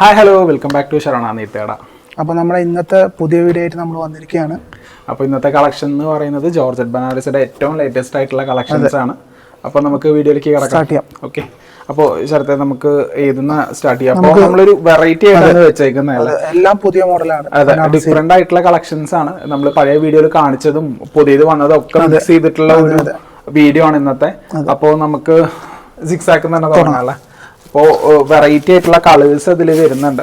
Hi hello welcome back to ശരണ നീത്തേട അപ്പോൾ നമ്മുടെ ഇന്നത്തെ പുതിയ വീഡിയോ ആയിട്ട് നമ്മൾ വന്നിരിക്കുകയാണ്. അപ്പോൾ ഇന്നത്തെ കളക്ഷൻ എന്ന് പറയുന്നത് ജോർജറ്റ് ബനാറസിന്റെ ഏറ്റവും ലേറ്റസ്റ്റ് ആയിട്ടുള്ള കളക്ഷൻസ് ആണ്. അപ്പോൾ നമുക്ക് വീഡിയോയിലേക്ക് കടക്കാം. സ്റ്റാർട്ട് ചെയ്യാം. ഓക്കെ അപ്പോൾ ശരത്തെ നമുക്ക് ഏതെന്ന് സ്റ്റാർട്ട് ചെയ്യാം. അപ്പോൾ നമ്മളൊരു വെറൈറ്റി ആയിട്ടാണ് വെച്ചേക്കുന്നത് എല്ലാം പുതിയ മോഡലാണ് അതെ. ഡിഫറെന്റ് ആയിട്ടുള്ള കളക്ഷൻസ് ആണ്. നമ്മൾ പഴയ വീഡിയോയിൽ കാണിച്ചതും പുതിയത് വന്നതും ഒക്കെ മിക്സ് ചെയ്തിട്ടുള്ള ഒരു വീഡിയോ ആണ് ഇന്നത്തെ. അപ്പോൾ നമുക്ക് സിക്സ് ആക്കുന്ന തന്നെ തുടങ്ങാല്ലേ അപ്പോൾ വെറൈറ്റി ആയിട്ടുള്ള കളേഴ്സ് അതിൽ വരുന്നുണ്ട്.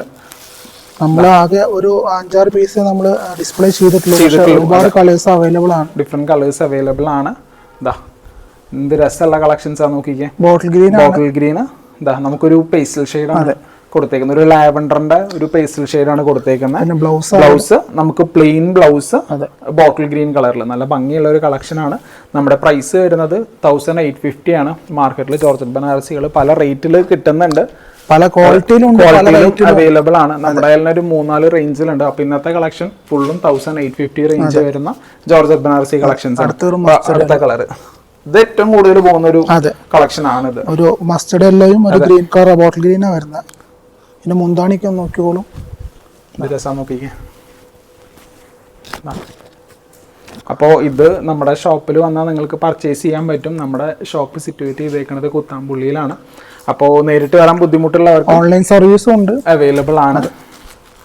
നമ്മൾ ആകെ ഒരു അഞ്ചാറ് പീസ് നമ്മൾ ഡിസ്പ്ലേ ചെയ്തിട്ടുള്ള ഒരുപാട് കളേഴ്സ് അവൈലബിൾ ആണ്. ഡിഫറെന്റ് കളേഴ്സ് അവൈലബിൾ ആണ്. ഇതാ എന്ത് രസമുള്ള കളക്ഷൻസ് ആണ് നോക്കിക്കേ. ബോട്ടിൽ ഗ്രീൻ ബോട്ടിൽ ഗ്രീൻ ഇതാ നമുക്കൊരു പേസ്റ്റൽ ഷെയ്ഡാണ് കൊടുത്തേക്കുന്നത്. ഒരു ലാവൻഡറിന്റെ ഒരു പേസ്റ്റൽ ഷെയ്ഡാണ് കൊടുത്തേക്കുന്നത്. ബ്ലൗസ് ബ്ലൗസ് നമുക്ക് പ്ലെയിൻ ബ്ലൗസ്. ബോട്ടിൽ ഗ്രീൻ കളറിൽ നല്ല ഭംഗിയുള്ള ഒരു കളക്ഷൻ ആണ്. നമ്മുടെ പ്രൈസ് വരുന്നത് തൗസൻഡ് എയ്റ്റ് ഫിഫ്റ്റി ആണ് മാർക്കറ്റിൽ ജോർജറ്റ് ബനാറസികൾ പല റേറ്റിൽ കിട്ടുന്നുണ്ട്. പല ക്വാളിറ്റിയിലും അവൈലബിൾ ആണ്. നമ്മുടെ കയ്യിൽ ഒരു മൂന്നാൽ റേഞ്ചിലുണ്ട് അപ്പൊ ഇന്നത്തെ കളക്ഷൻ ഫുള്ളും തൗസൻഡ് എയ്റ്റ് ഫിഫ്റ്റി റേഞ്ച് വരുന്ന ജോർജ് ബനാറസി കളക്ഷൻസ് അടുത്ത കളർ ഇത് ഏറ്റവും കൂടുതൽ പോകുന്ന ഒരു കളക്ഷൻ കളക്ഷൻ ആണിത്. ഒരു മസ്റ്റർഡ് എല്ലോയും ഒരു ഗ്രീൻ കളർ ബോട്ടിൽ ഗ്രീനാണ് വരുന്നത്. പിന്നെ മുന്താണിക്ക് ഒന്ന് നോക്കിക്കോളും. രസം നോക്കിക്കേ. അപ്പോൾ ഇത് നമ്മുടെ ഷോപ്പിൽ വന്നാൽ നിങ്ങൾക്ക് പർച്ചേസ് ചെയ്യാൻ പറ്റും. നമ്മുടെ ഷോപ്പ് സിറ്റുവേറ്റ് ചെയ്തേക്കുന്നത് കുത്താമ്പുള്ളിയിലാണ്. അപ്പോൾ നേരിട്ട് വരാൻ ബുദ്ധിമുട്ടുള്ളവർക്ക് ഓൺലൈൻ സർവീസും ഉണ്ട്. അവൈലബിൾ ആണ്.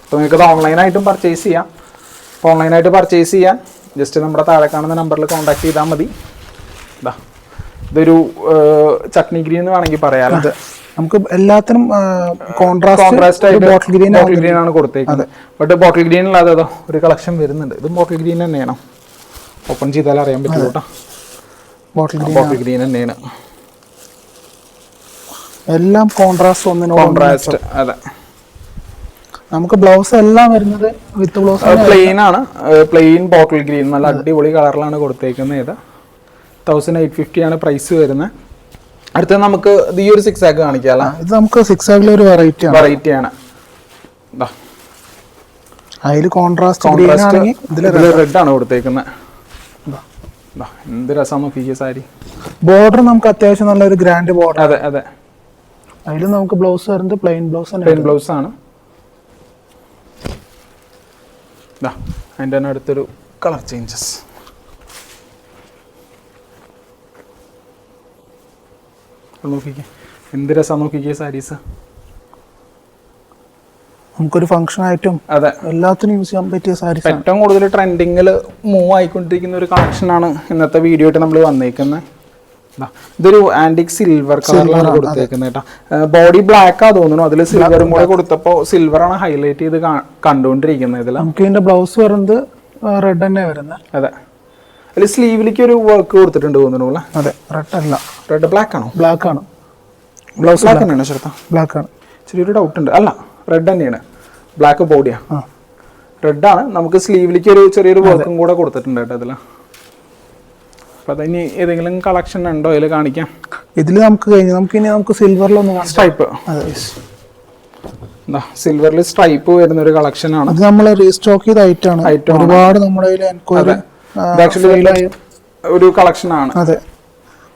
അപ്പോൾ നിങ്ങൾക്ക് ഇത് ഓൺലൈനായിട്ടും പർച്ചേസ് ചെയ്യാം. അപ്പോൾ ഓൺലൈനായിട്ട് പർച്ചേസ് ചെയ്യാൻ ജസ്റ്റ് നമ്മുടെ താഴെ കാണുന്ന നമ്പറിൽ കോൺടാക്ട് ചെയ്താൽ മതി. ഇതാ ഇതൊരു ചട്നി ഗ്രീൻ എന്ന് വേണമെങ്കിൽ പറയാം. നമുക്ക് എല്ലാത്തിനും contrast bottle green bottle green ആണ് കൊടുത്തേക്കുന്നത്. ബട്ട് ബോട്ടിൽ ഗ്രീൻ അല്ലാതെ അതോ ഒരു കളക്ഷൻ വരുന്നുണ്ട്. ഇത് ബോട്ടിൽ ഗ്രീൻ തന്നെയാണ്. ഓപ്പൺ ചെയ്താൽ അറിയാൻ പറ്റുള്ളൂ കേട്ടോ. ബോട്ടിൽ ഗ്രീൻ ബോട്ടിൽ ഗ്രീൻ തന്നെയാണ്. എല്ലാം കോൺട്രാസ്റ്റ് ഒന്നിനോട് കോൺട്രാസ്റ്റ് അതെ. നമുക്ക് ബ്ലൗസ് എല്ലാം വരുന്നത് വിത്ത് ബ്ലൗസ് പ്ലെയിൻ ആണ്. പ്ലെയിൻ ബോട്ടിൽ ഗ്രീൻ നല്ല അടിപൊളി കളറിലാണ് കൊടുത്തേക്കുന്നത് ഇത്. തൗസൻഡ് എയ്റ്റ് ഫിഫ്റ്റി ആണ് പ്രൈസ് വരുന്നത്. അടുത്ത നമുക്ക് ഈ ഒരു സിക്സ് ആക്ക് കാണിക്കാം ഇത് നമുക്ക് സിക്സ് ആഗിലെ ഒരു വെറൈറ്റി ആണ്. വെറൈറ്റി ആണ്. അതിൽ കോൺട്രാസ്റ്റ് ഇതിൽ റെഡ് ആണ് കൊടുത്തേക്കുന്നത് എന്ത് രസം നോക്കിക്കേ സാരി. ബോർഡർ നമുക്ക് അത്യാവശ്യം നല്ലൊരു ഗ്രാൻഡ് ബോർഡർ അതെ അതെ. അതിൽ നമുക്ക് ബ്ലൗസ് വരുന്നത് പ്ലെയിൻ ബ്ലൗസ് ആണ് പ്ലെയിൻ ബ്ലൗസ് ആണ്. അതിന്റെ തന്നെ അടുത്തൊരു കളർ ചേഞ്ചസ് നോക്കിക്കേ. എന്ത് രസം നോക്കിക്കേ സാരീസ് നമുക്കൊരു ഫംഗ്ഷൻ ആയിട്ടും അതെ. എല്ലാത്തിനും യൂസ് ചെയ്യാൻ പറ്റിയ സാരീസ് ഏറ്റവും കൂടുതൽ ട്രെൻഡിങ്ങിൽ മൂവ് ആയിക്കൊണ്ടിരിക്കുന്ന ഒരു കളക്ഷനാണ് ഇന്നത്തെ വീഡിയോ ആയിട്ട് നമ്മൾ വന്നേക്കുന്നത് ഇതൊരു ആന്റിക് സിൽവർ കളറിലാണ് കൊടുത്തേക്കുന്നത് കേട്ടോ. ബോഡി ബ്ലാക്ക് ആ തോന്നുന്നു. അതിൽ സിൽവറും കൂടെ കൊടുത്തപ്പോൾ ആണ് ഹൈലൈറ്റ് ചെയ്ത് കണ്ടുകൊണ്ടിരിക്കുന്നത് ഇതിൽ നമുക്ക് ഇതിന്റെ ബ്ലൗസ് വരുന്നത് റെഡ് തന്നെ വരുന്നത് അതെ. അതിൽ സ്ലീവിലേക്ക് ഒരു വർക്ക് കൊടുത്തിട്ടുണ്ട് തോന്നുന്നു അല്ലേ? അതെ റെഡ് അല്ല. റെഡ് ബ്ലാക്ക് ആണോ? ബ്ലാക്ക് ആണ്. ബ്ലൗസ് ബ്ലാക്ക് തന്നെയാണ് ശ്രദ്ധ ബ്ലാക്ക് ആണ്. ചെറിയൊരു ഡൗട്ട് ഉണ്ട്. അല്ല റെഡ് തന്നെയാണ്. ബ്ലാക്ക് ബോഡിയാ റെഡ് ആണ്. നമുക്ക് സ്ലീവിലേക്ക് ഒരു ചെറിയൊരു വർക്കും കൂടെ കൊടുത്തിട്ടുണ്ട് കേട്ടോ അതിൽ അപ്പം അതിന് ഏതെങ്കിലും കളക്ഷൻ ഉണ്ടോ? അതിൽ കാണിക്കാം. ഇതിൽ നമുക്ക് കഴിഞ്ഞു നമുക്ക് ഇനി നമുക്ക് സിൽവറിലൊന്ന് ഒന്ന് സ്ട്രൈപ്പ് അതെ എന്താ സിൽവറിൽ സ്ട്രൈപ്പ് വരുന്ന ഒരു കളക്ഷൻ ആണ്. അത് നമ്മൾ റീസ്റ്റോക്ക് ചെയ്ത ഐറ്റം ആണ്. ഒരുപാട് നമ്മുടെ കയ്യിൽ എൻക്വയറി ആക്ച്വലി ഒരു കളക്ഷൻ ആണ്. അതെ.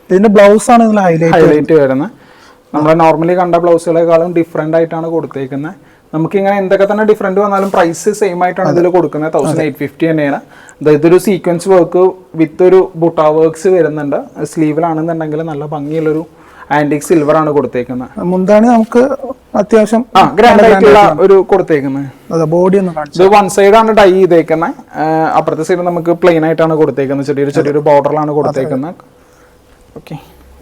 ഇതിന്റെ ബ്ലൗസ് ആണ് ഇതിൽ ഹൈലൈറ്റ് ഹൈലൈറ്റ് വരുന്നത്. നമ്മൾ നോർമലി കണ്ട ബ്ലൗസുകളെക്കാളും ഡിഫറെന്റ് ആയിട്ടാണ് കൊടുത്തേക്കുന്നത്. നമുക്ക് ഇങ്ങനെ എന്തൊക്കെ തന്നെ ഡിഫറെന്റ് വന്നാലും പ്രൈസ് സെയിം ആയിട്ടാണ് ഇതിൽ കൊടുക്കുന്നത്. തൗസൻഡ് എയ്റ്റ് ഫിഫ്റ്റി തന്നെയാണ്. ഇത് ഇതൊരു സീക്വൻസ് വർക്ക് വിത്ത് ഒരു ബുട്ട വർക്ക്സ് വരുന്നുണ്ട് സ്ലീവിലാണെന്നുണ്ടെങ്കിൽ നല്ല ഭംഗിയുള്ളൊരു ആന്റിക് സിൽവർ ആണ് കൊടുത്തേക്കുന്നത്. മുന്താണി നമുക്ക് അത്യാവശ്യം ആ ഗ്രാൻഡ് ആയിട്ടുള്ള ഒരു കൊടുത്തേക്കുന്നത്. ബോഡി ഒന്ന് ഇത് വൺ സൈഡ് ആണ് ടൈ ചെയ്തേക്കുന്നത് അപ്പുറത്തെ സൈഡ് നമുക്ക് പ്ലെയിൻ ആയിട്ടാണ് കൊടുത്തേക്കുന്നത്. ചെറിയൊരു ചെറിയൊരു ബോർഡറിലാണ് കൊടുത്തേക്കുന്നത്. ഓക്കെ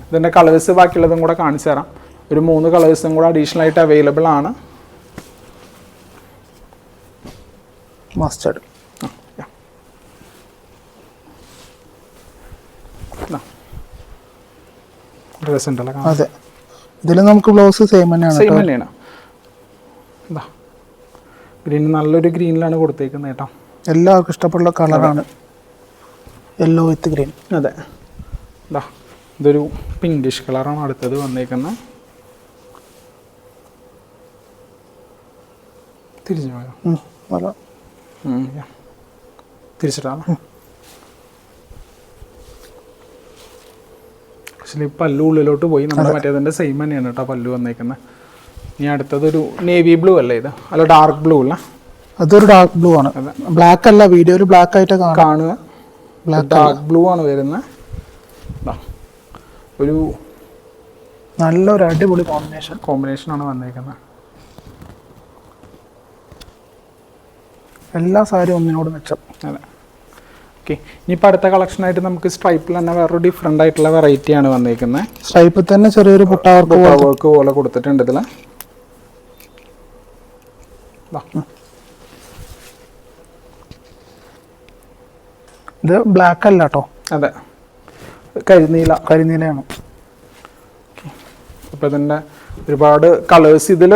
ഇതിന്റെ കളേഴ്സ് ബാക്കിയുള്ളതും കൂടെ കാണിച്ചു തരാം. ഒരു മൂന്ന് കളേഴ്സും കൂടെ അഡീഷണൽ ആയിട്ട് അവൈലബിൾ ആണ്. മസ്റ്റർഡ് ഡ്രസ് ഉണ്ടല്ലോ അതെ. ഇതിൽ നമുക്ക് ബ്ലൗസ് സെയിം തന്നെയാണ് സെയിം തന്നെയാണ്. ഇതാ. ഗ്രീൻ നല്ലൊരു ഗ്രീനിലാണ് കൊടുത്തേക്കുന്നത് കേട്ടോ. എല്ലാവർക്കും ഇഷ്ടപ്പെടുന്ന കളറാണ് യെല്ലോ വിത്ത് ഗ്രീൻ അതെ. ഇതാ. ഇതൊരു പിങ്കിഷ് കളറാണ് അടുത്തത് വന്നേക്കുന്നത് തിരിച്ചു പോയോ? തിരിച്ചിട്ടാണ് ആക്ച്വലി പല്ലു ഉള്ളിലോട്ട് പോയി. നമ്മുടെ മറ്റേതിന്റെ സെയിം തന്നെയാണ് കേട്ടോ പല്ലു വന്നേക്കുന്നത് ഇനി അടുത്തതൊരു നേവി ബ്ലൂ അല്ലേ ഇത്? അല്ല ഡാർക്ക് ബ്ലൂ അല്ല. അതൊരു ഡാർക്ക് ബ്ലൂ ആണ്. ബ്ലാക്ക് അല്ല വീഡിയോ ഒരു ബ്ലാക്ക് ആയിട്ട് കാണാം കാണുക. ബ്ലാക്ക് ഡാർക്ക് ബ്ലൂ ആണ് വരുന്നത്. ഒരു നല്ലൊരു അടിപൊളി കോമ്പിനേഷൻ കോമ്പിനേഷൻ ആണ് വന്നേക്കുന്നത് എല്ലാ സാരിയും ഒന്നിനോട് മെച്ചം. അതെ. ഓക്കെ. ഇനിയിപ്പോൾ അടുത്ത കളക്ഷനായിട്ട് നമുക്ക് സ്ട്രൈപ്പിൽ തന്നെ വേറൊരു ഡിഫറെന്റ് ആയിട്ടുള്ള വെറൈറ്റിയാണ് വന്നിരിക്കുന്നത് സ്ട്രൈപ്പിൽ തന്നെ ചെറിയൊരു പുട്ടാവർക്ക് വർക്ക് പോലെ കൊടുത്തിട്ടുണ്ട് ഇതിൽ ഇത് ബ്ലാക്ക് അല്ല കേട്ടോ അതെ. കരിനീല. കരിനീലയാണ്. അപ്പോൾ ഇതിന്റെ ഒരുപാട് കളേഴ്സ് ഇതിൽ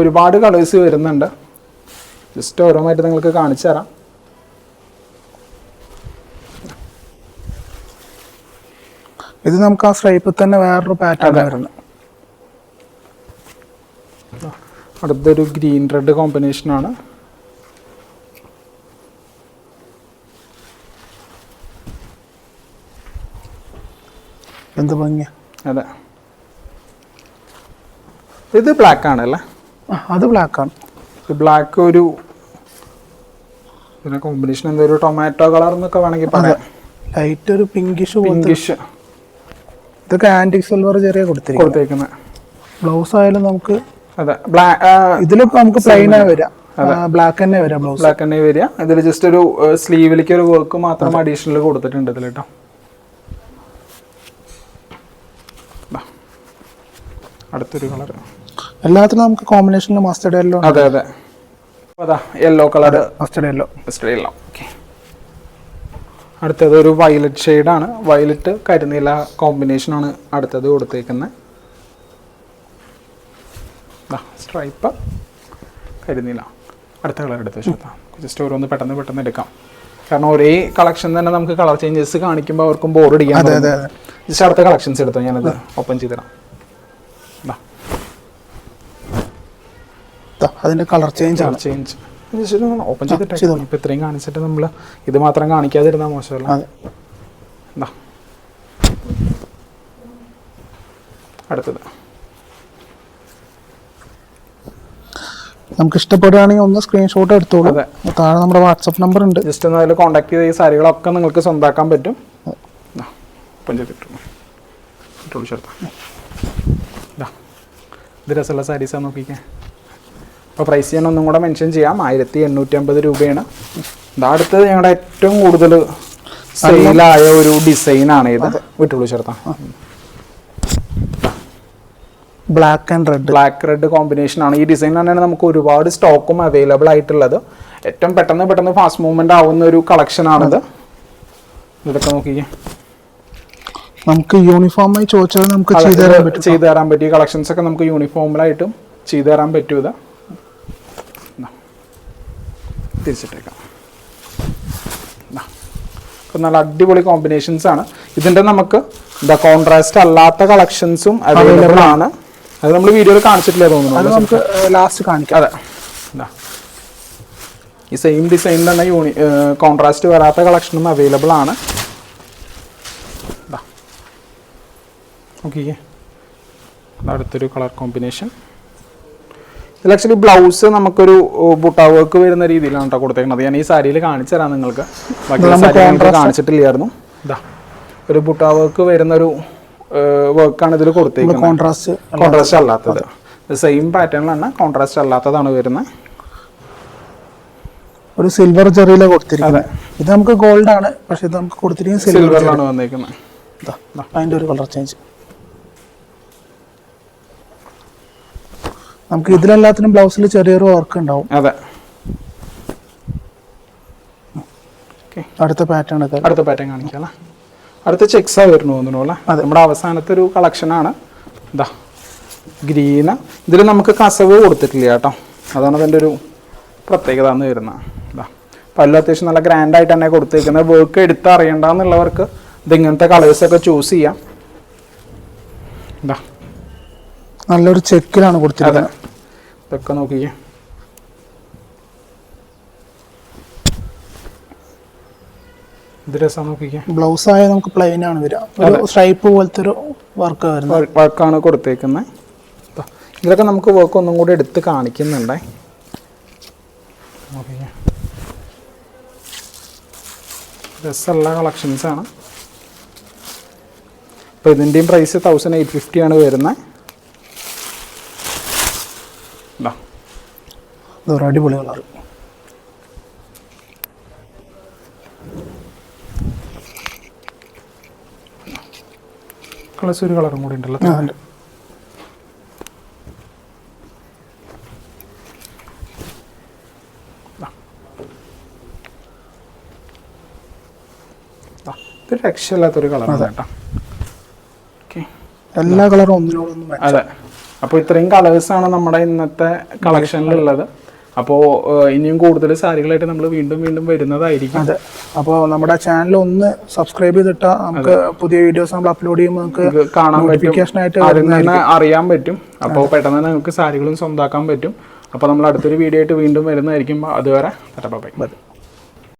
ഒരുപാട് കളേഴ്സ് വരുന്നുണ്ട്. ജസ്റ്റ് ഓരോന്നായിട്ട് നിങ്ങൾക്ക് കാണിച്ചു തരാം. ഇത് നമുക്ക് ആ സ്ട്രൈപ്പിൽ തന്നെ വേറൊരു പാറ്റേൺ വരുന്നത് അടുത്തൊരു ഗ്രീൻ റെഡ് കോമ്പിനേഷനാണ് എന്ത് ഭംഗി അതെ. ഇത് ബ്ലാക്ക് ആണല്ലേ അത് ബ്ലാക്ക് ആണ്. ബ്ലാക്ക് ഒരു പിന്നെ കോമ്പിനേഷൻ എന്തോ ഒരു ടൊമാറ്റോ കളർ എന്നൊക്കെ വേണമെങ്കിൽ പറയാം. ലൈറ്റ് ഒരു പിങ്കിഷ് പിങ്കിഷ് ഇതൊക്കെ ആന്റിക് സിൽവർ ചെറിയ കൊടുത്തിരിക്കും കൊടുത്തേക്കുന്നത് ബ്ലൗസ് ആയാലും നമുക്ക് അതെ ബ്ലാക്ക് ഇതിലിപ്പോ നമുക്ക് പ്ലെയിൻ ആയി വരാം. ബ്ലാക്ക് തന്നെ വരാം ബ്ലൗസ് ബ്ലാക്ക് തന്നെ വരിക. ഇതിൽ ജസ്റ്റ് ഒരു സ്ലീവിലേക്ക് ഒരു വർക്ക് മാത്രം അഡീഷണൽ കൊടുത്തിട്ടുണ്ട് ഇതിൽ കേട്ടോ. അടുത്തൊരു കളർ എല്ലാത്തിനും നമുക്ക് കോമ്പിനേഷൻ മസ്റ്റർഡ് യെല്ലോ അതെ അതെ. അതാ yellow colour mustard yellow yellow okay അടുത്തത് ഒരു വയലറ്റ് ഷെയ്ഡാണ് വയലറ്റ് കരിനീല കോമ്പിനേഷനാണ് അടുത്തത് കൊടുത്തേക്കുന്നത് സ്ട്രൈപ്പ് കരിനീല. അടുത്ത കളർ എടുത്ത് വെച്ചാൽ ജസ്റ്റ് ഓരോന്ന് പെട്ടെന്ന് പെട്ടെന്ന് എടുക്കാം. കാരണം ഒരേ കളക്ഷൻ തന്നെ നമുക്ക് കളർ ചേഞ്ചസ് കാണിക്കുമ്പോൾ അവർക്കും അതെ ജസ്റ്റ് അടുത്ത കളക്ഷൻസ് എടുത്തോ ഞാനത് ഓപ്പൺ ചെയ്തിടാം. അതിന്റെ കളർ ചേഞ്ച് ആണ്. ചേഞ്ച് ജസ്റ്റ് ഓപ്പൺ ചെയ്തിട്ട്. ഇപ്പം ഇത്രയും കാണിച്ചിട്ട് നമ്മൾ ഇത് മാത്രം കാണിക്കാതിരുന്നാൽ മോശമല്ല. ദാ. അടുത്തത്. നമുക്ക് ഇഷ്ടപ്പെടുകയാണെങ്കിൽ ഒന്ന് സ്ക്രീൻഷോട്ട് എടുത്തോളൂ. അതെ. താഴെ നമ്മുടെ വാട്സപ്പ് നമ്പർ ഉണ്ട്. ജസ്റ്റ് ഒന്ന് അതിൽ കോൺടാക്ട് ചെയ്ത് ഈ സാരികളൊക്കെ നിങ്ങൾക്ക് സ്വന്താക്കാൻ പറ്റും. ഇത് രസമുള്ള സാരീസാണ് നോക്കിക്കാൻ അപ്പോൾ പ്രൈസ് ഞാൻ ഒന്നും കൂടെ മെൻഷൻ ചെയ്യാം. ആയിരത്തി എണ്ണൂറ്റി അമ്പത് രൂപയാണ്. ഇതാ അടുത്തത് ഞങ്ങളുടെ ഏറ്റവും കൂടുതൽ സെയിലായ ഒരു ഡിസൈനാണ് ഇത്. വിട്ടുള്ളൂ ചേർത്താ black and red black red combination ആണ്. ഈ ഡിസൈൻ തന്നെയാണ് നമുക്ക് ഒരുപാട് സ്റ്റോക്കും അവൈലബിൾ ആയിട്ടുള്ളത്. ഏറ്റവും പെട്ടെന്ന് പെട്ടെന്ന് ഫാസ്റ്റ് മൂവ്മെന്റ് ആവുന്ന ഒരു കളക്ഷൻ ആണിത് ഇതൊക്കെ നോക്കിക്കേ. നമുക്ക് യൂണിഫോമായി ചോദിച്ചാൽ നമുക്ക് ചെയ്തു തരാൻ പറ്റും. ചെയ്തു തരാൻ പറ്റിയ കളക്ഷൻസ് ഒക്കെ നമുക്ക് യൂണിഫോമിലായിട്ടും ചെയ്തു തരാൻ പറ്റും ഇത് ദാ. തിരിച്ചിട്ടേക്കാം. അപ്പം നല്ല അടിപൊളി കോമ്പിനേഷൻസ് ആണ്. ഇതിന്റെ നമുക്ക് എന്താ കോൺട്രാസ്റ്റ് അല്ലാത്ത കളക്ഷൻസും അവൈലബിൾ ആണ്. അത് നമ്മൾ വീഡിയോയിൽ കാണിച്ചിട്ടില്ല അത് തോന്നുന്നു നമുക്ക് ലാസ്റ്റ് കാണിക്കാം. അതെ. ഈ സെയിം ഡിസൈൻ തന്നെ യൂണി കോൺട്രാസ്റ്റ് വരാത്ത കളക്ഷനും അവൈലബിൾ ആണ്. ഓക്കെ അടുത്തൊരു കളർ കോമ്പിനേഷൻ ഇതിൽ ആക്ച്വലി ബ്ലൗസ് നമുക്കൊരു ബുട്ടാ വർക്ക് വരുന്ന രീതിയിലാണ് കേട്ടോ കൊടുത്തേക്കുന്നത് ഞാൻ ഈ സാരിയിൽ കാണിച്ചു തരാം നിങ്ങൾക്ക്. ബാക്കി സാരി കാണിച്ചിട്ടില്ലായിരുന്നു. ഇതാ. ഒരു ബുട്ടാ വർക്ക് വരുന്നൊരു വർക്കാണ് ഇതിൽ കൊടുത്തേക്കുന്നത് കോൺട്രാസ്റ്റ് കോൺട്രാസ്റ്റ് അല്ലാത്തത്. സെയിം പാറ്റേണിലാണ് കോൺട്രാസ്റ്റ് അല്ലാത്തതാണ് വരുന്നത് ഒരു സിൽവർ ചെറിയിലാണ് കൊടുത്തിരിക്കുന്നത് ഇത് നമുക്ക് ഗോൾഡ് ആണ് പക്ഷെ ഇത് നമുക്ക് കൊടുത്തിരിക്കുന്നത് സിൽവറിലാണ് വന്നേക്കുന്നത് അതിന്റെ ഒരു കളർ ചേഞ്ച് നമുക്ക് ഇതിലെല്ലാത്തിനും ബ്ലൗസിൽ ചെറിയൊരു വർക്ക് ഉണ്ടാവും. അതെ. അടുത്ത പാറ്റേൺ അടുത്ത പാറ്റേൺ കാണിക്കാം അടുത്ത ചെക്സാ വരുന്നു തോന്നുന്നു അല്ലേ? നമ്മുടെ അവസാനത്തെ ഒരു കളക്ഷനാണ് ഇതാ ഗ്രീന് ഇതിൽ നമുക്ക് കസവ് കൊടുത്തിട്ടില്ല കേട്ടോ. അതാണ് അതിന്റെ ഒരു പ്രത്യേകത എന്ന് വരുന്നത് ഇതാ പല്ലു അത്യാവശ്യം നല്ല ഗ്രാൻഡായിട്ട് തന്നെ കൊടുത്തേക്കുന്നത്. വർക്ക് എടുത്ത് അറിയണ്ടെന്നുള്ളവർക്ക് ഇത് ഇങ്ങനത്തെ കളേഴ്സൊക്കെ ചൂസ് ചെയ്യാം ഇതാ നല്ലൊരു ചെക്കിലാണ് കൊടുത്തിരിക്കുന്നത്. ഇതൊക്കെ നോക്കിക്കേ ബ്ലൗസ് ആയ നമുക്ക് പ്ലെയിൻ ആണ് വരിക. ഒരു സ്ട്രൈപ്പ് പോലത്തെ ഒരു വർക്ക് വരുന്നത്. വർക്കാണ് കൊടുത്തേക്കുന്നത് ഇതിലൊക്കെ നമുക്ക് വർക്ക് ഒന്നും കൂടി എടുത്ത് കാണിക്കുന്നുണ്ടേ. രസമുള്ള കളക്ഷൻസ് ആണ്. അപ്പോൾ ഇതിന്റെയും പ്രൈസ് തൗസൻഡ് എയ്റ്റ് ഫിഫ്റ്റി ആണ് വരുന്നത് ഇത് ഒരു അടിപൊളി കളർ കളേഴ്സ് ഒരു കളറും കൂടി ഉണ്ടല്ലോ. രക്ഷയില്ലാത്തൊരു കളറാണ് കേട്ടോ. എല്ലാ കളറും ഒന്നിനോടൊന്നും. അതെ. അപ്പോൾ ഇത്രയും കളേഴ്സാണ് നമ്മുടെ ഇന്നത്തെ കളക്ഷനിലുള്ളത് അപ്പോൾ ഇനിയും കൂടുതൽ സാരികളായിട്ട് നമ്മൾ വീണ്ടും വീണ്ടും വരുന്നതായിരിക്കും. അതെ. അപ്പോൾ നമ്മുടെ ചാനൽ ഒന്ന് സബ്സ്ക്രൈബ് ചെയ്തിട്ടാൽ നമുക്ക് പുതിയ വീഡിയോസ് നമ്മൾ അപ്ലോഡ് ചെയ്യുമ്പോൾ നമുക്ക് കാണാൻ അതിൽ അറിയാൻ പറ്റും. അപ്പോൾ പെട്ടെന്ന് തന്നെ നമുക്ക് സാരികളും സ്വന്താക്കാൻ പറ്റും. അപ്പോൾ നമ്മൾ അടുത്തൊരു വീഡിയോ ആയിട്ട് വീണ്ടും വരുന്നതായിരിക്കും. അതുവരെ ബൈ.